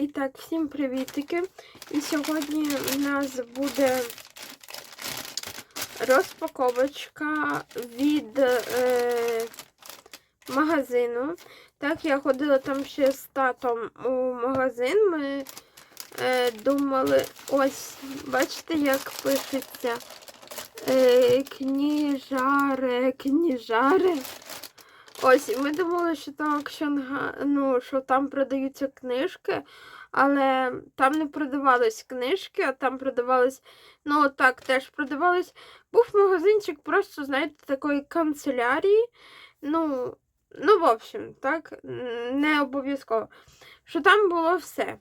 І так, всім привітики. І сьогодні у нас буде розпаковочка від е, магазину. Так, я ходила там ще з татом у магазин. Ми е, думали, ось, бачите, як пишеться. Е, кніжаре, кніжаре. Ось, ми думали, що там акшенга, ну, що там продаються книжки, але там не продавались книжки, а там продавались, ну так, теж продавались. Був магазинчик просто, знаєте, такої канцелярії. Ну, ну, в общем, так, не обов'язково. Що там було все.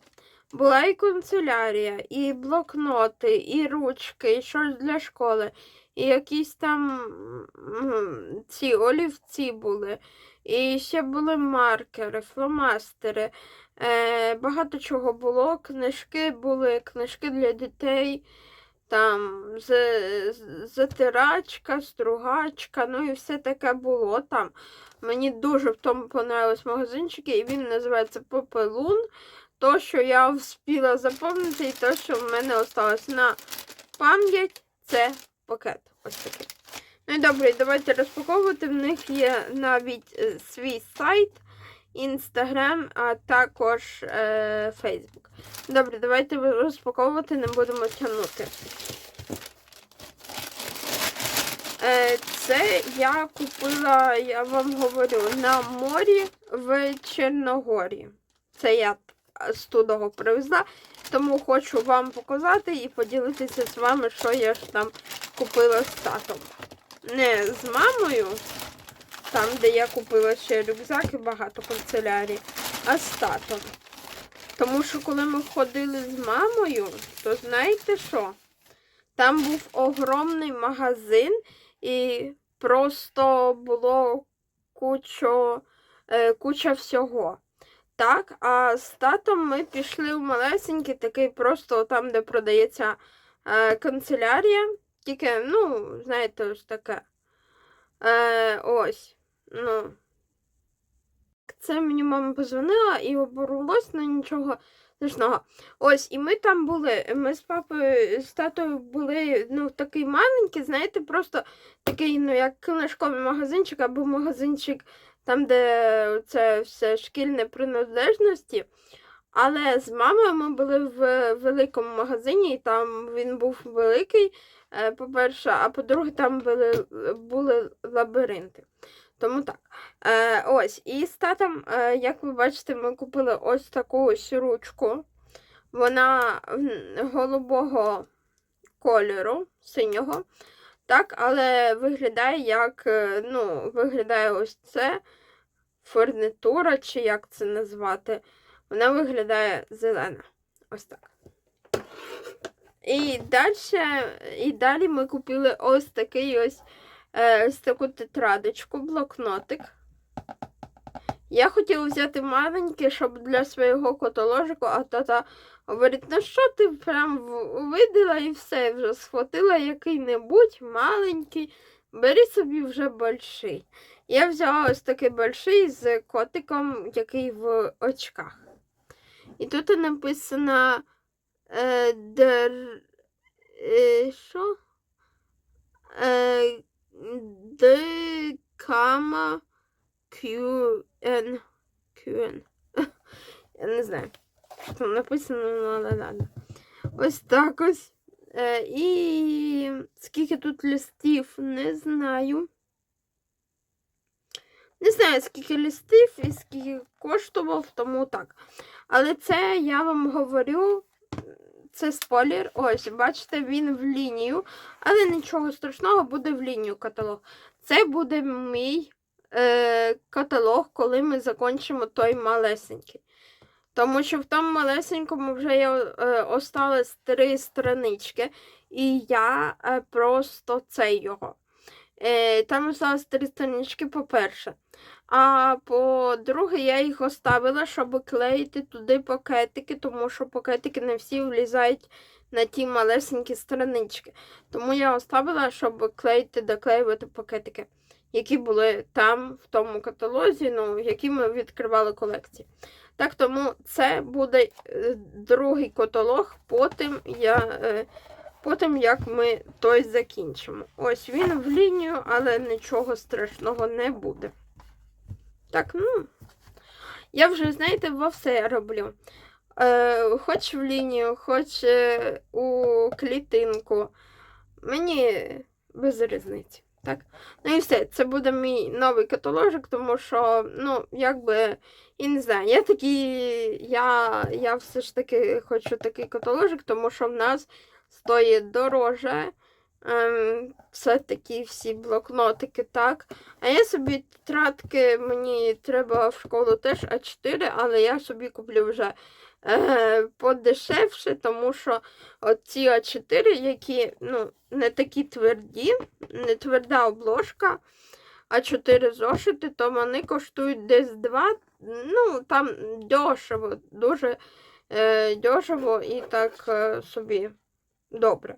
Була і канцелярія, і блокноти, і ручки, і щось для школи, і якісь там ці олівці були. І ще були маркери, фломастери. Е, багато чого було. Книжки були, книжки для дітей, там затирачка, стругачка, ну і все таке було там. Мені дуже в тому понравились магазинчики, і він називається Попелун. То, що я встигла запам'ятати, і то, що в мене осталось на пам'ять, це пакет. Ось такий. Ну і добре, давайте розпаковувати. В них є навіть е, свій сайт, інстаграм, а також е. Добре, давайте розпаковувати, не будемо тягнути. Е, це я купила, я вам говорю, на морі в Чорногорі. Це я з тудого привезла, тому хочу вам показати і поділитися з вами, що я ж там купила з татом. Не з мамою, там, де я купила ще рюкзак і багато канцелярій, а з татом. Тому що коли ми ходили з мамою, то знаєте що? Там був огромний магазин і просто було кучо, е, куча всього. Так, а з татом ми пішли в малесенький, такий просто там, де продається е, канцелярія. Тільки, ну, знаєте, ось таке. Е, ось. Ну. Це мені мама позвонила і оборвалось, ну нічого страшного. Ось, і ми там були. Ми з папою, з татою були, ну, такий маленький, знаєте, просто такий, ну, як книжковий магазинчик або магазинчик там, де це все шкільне приналежності. Але з мамою ми були в великому магазині, і там він був великий, е, по-перше, а по-друге, там були, були лабіринти. Тому так. Е, ось, і з татом, е, як ви бачите, ми купили ось таку ось ручку. Вона голубого кольору, синього. Так, але виглядає як, е, ну, виглядає ось це фурнитура, чи як це назвати. Вона виглядає зелена. Ось так. І далі, і далі ми купили ось такий ось, е, ось таку тетрадочку, блокнотик. Я хотіла взяти маленький, щоб для свого котоложику, а тата говорить, ну що ти прям видала і все, вже схватила який-небудь маленький, бери собі вже больший. Я взяла ось такий больший з котиком, який в очках. І тут написано е, що? Е, Декама QN. QN. Я не знаю. Що там написано, ну ладно. Ось так ось. Е, і скільки тут листів, не знаю. Не знаю, скільки листів і скільки коштував, тому так. Але це я вам говорю, це спойлер. Ось, бачите, він в лінію, але нічого страшного, буде в лінію каталог. Це буде мій е, каталог, коли ми закінчимо той малесенький. Тому що в тому малесенькому вже є е, осталось три странички, і я е, просто це його. Е, там осталось три странички, по-перше. А по-друге, я їх оставила, щоб клеїти туди пакетики, тому що пакетики не всі влізають на ті малесенькі странички. Тому я оставила, щоб клеїти, доклеювати пакетики, які були там, в тому каталозі, ну, які ми відкривали колекції. Так тому це буде е, другий каталог, потім я. е, Потім як ми той закінчимо. Ось він в лінію, але нічого страшного не буде. Так, ну. Я вже, знаєте, во все роблю. Е, хоч в лінію, хоч у клітинку. Мені без різниці. Так? Ну і все, це буде мій новий каталожик, тому що, ну, якби, і не знаю, я такий, я, я все ж таки хочу такий каталожик, тому що в нас стоїть дороже. Ем, це такі всі блокнотики, так. А я собі тетрадки, мені треба в школу теж А4, але я собі куплю вже е, подешевше, тому що оці А4, які ну, не такі тверді, не тверда обложка, А4 зошити, то вони коштують десь 2, ну там дешево, дуже е, дешево і так е, собі добре.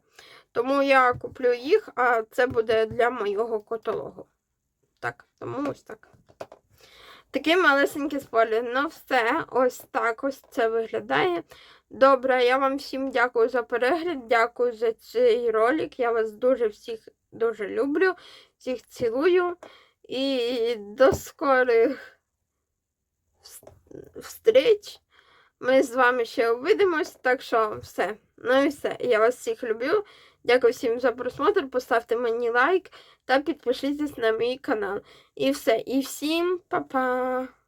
Тому я куплю їх, а це буде для моєго каталогу. Так, тому ось так. Такий малесенький спойлер. Ну все, ось так ось це виглядає. Добре, я вам всім дякую за перегляд, дякую за цей ролик. Я вас дуже всіх дуже люблю, всіх цілую. І до скорих встреч. Ми з вами ще увидимось, так що все. Ну і все. Я вас всіх люблю. Дякую всім за просмотр. Поставте мені лайк та підпишіться на мій канал. І все. І всім па-па!